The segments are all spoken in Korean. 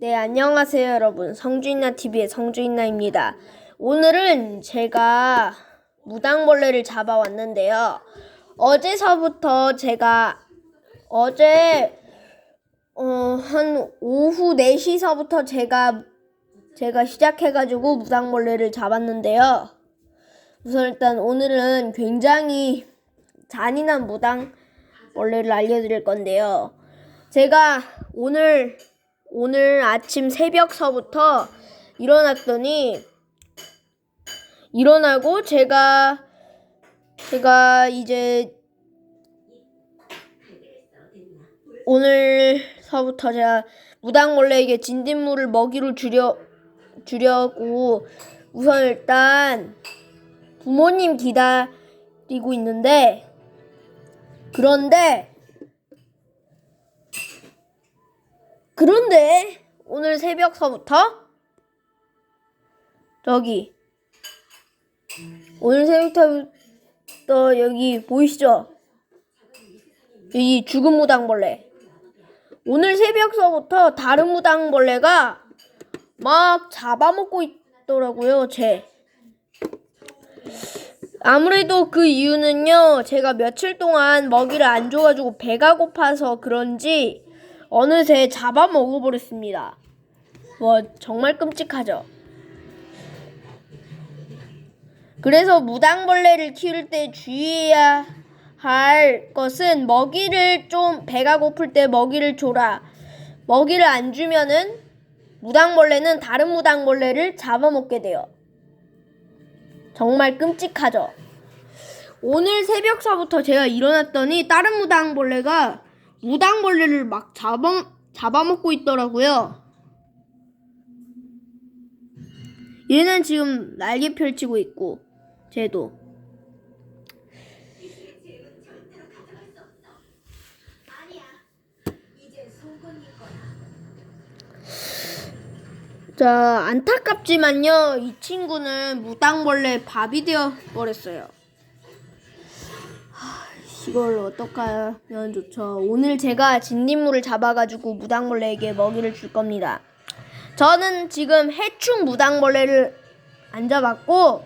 네, 안녕하세요, 여러분. 성주인나 TV의 성주인나입니다. 오늘은 제가 무당벌레를 잡아왔는데요. 어제서부터 제가 어제 어, 한 오후 4시서부터 제가 제가 시작해 가지고 무당벌레를 잡았는데요. 우선 일단 오늘은 굉장히 잔인한 무당벌레를 알려 드릴 건데요. 제가 오늘 오늘 아침 새벽서부터 일어났더니 일어나고 제가 제가 이제 오늘서부터 제가 무당벌레에게 진딧물을 먹이로 주려 주려고 우선 일단 부모님 기다리고 있는데 그런데 그런데 오늘 새벽서부터 저기 오늘 새벽부터 여기 보이시죠? 여기 죽은 무당벌레. 오늘 새벽서부터 다른 무당벌레가 막 잡아먹고 있더라고요, 제. 아무래도 그 이유는요, 제가 며칠 동안 먹이를 안 줘가지고 배가 고파서 그런지 어느새 잡아먹어버렸습니다. 뭐, 정말 끔찍하죠. 그래서 무당벌레를 키울 때 주의해야 할 것은 먹이를 좀 배가 고플 때 먹이를 줘라. 먹이를 안 주면은 무당벌레는 다른 무당벌레를 잡아먹게 돼요. 정말 끔찍하죠. 오늘 새벽서부터 제가 일어났더니 다른 무당벌레가 무당벌레를 막 잡아, 잡아먹고 있더라고요. 얘는 지금 날개 펼치고 있고, 쟤도. 자, 안타깝지만요, 이 친구는 무당벌레 밥이 되어 버렸어요. 하, 이걸 어떡하면 좋죠. 오늘 제가 진딧물을 잡아가지고 무당벌레에게 먹이를 줄 겁니다. 저는 지금 해충 무당벌레를 안 잡았고,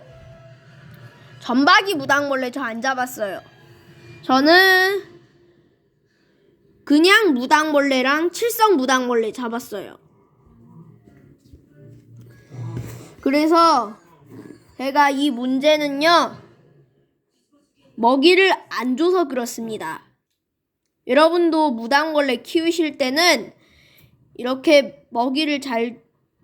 전박이 무당벌레 저 안 잡았어요. 저는 그냥 무당벌레랑 칠성 무당벌레 잡았어요. 그래서 제가 이 문제는요, 먹이를 안 줘서 그렇습니다. 여러분도 무당벌레 키우실 때는 이렇게 먹이를 잘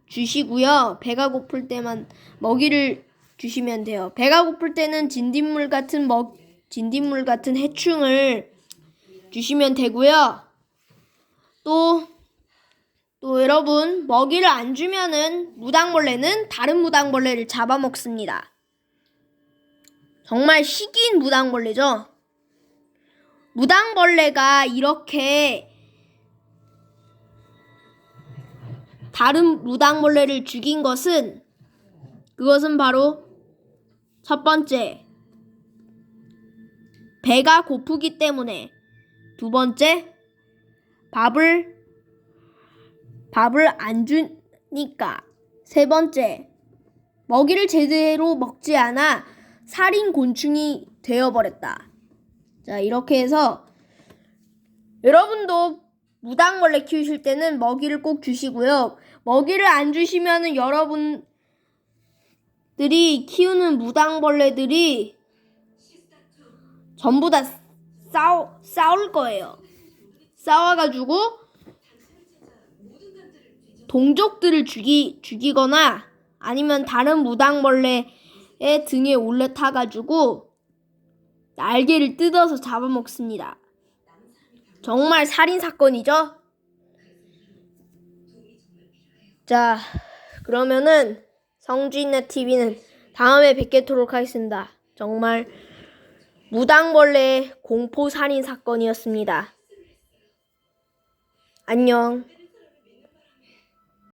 주시고요. 배가 고플 때만 먹이를 주시면 돼요. 배가 고플 때는 진딧물 같은 먹, 진딧물 같은 해충을 주시면 되고요. 또, 또 여러분, 먹이를 안 주면은 무당벌레는 다른 무당벌레를 잡아먹습니다. 정말 시기인 무당벌레죠? 무당벌레가 이렇게 다른 무당벌레를 죽인 것은 그것은 바로 첫 번째 배가 고프기 때문에 두 번째 밥을 밥을 안 주니까 세 번째 먹이를 제대로 먹지 않아 살인 곤충이 되어 버렸다. 자, 이렇게 해서 여러분도 무당벌레 키우실 때는 먹이를 꼭 주시고요. 먹이를 안 주시면은 여러분들이 키우는 무당벌레들이 전부 다 싸우, 싸울 거예요. 싸워가지고 동족들을 죽이, 죽이거나 아니면 다른 무당벌레 의 등에 올라타가지고 날개를 뜯어서 잡아먹습니다. 정말 살인 사건이죠? 자, 그러면은 성주인네 TV는 다음에 뵙겠도록 하겠습니다. 정말 무당벌레 공포 살인 사건이었습니다. 안녕.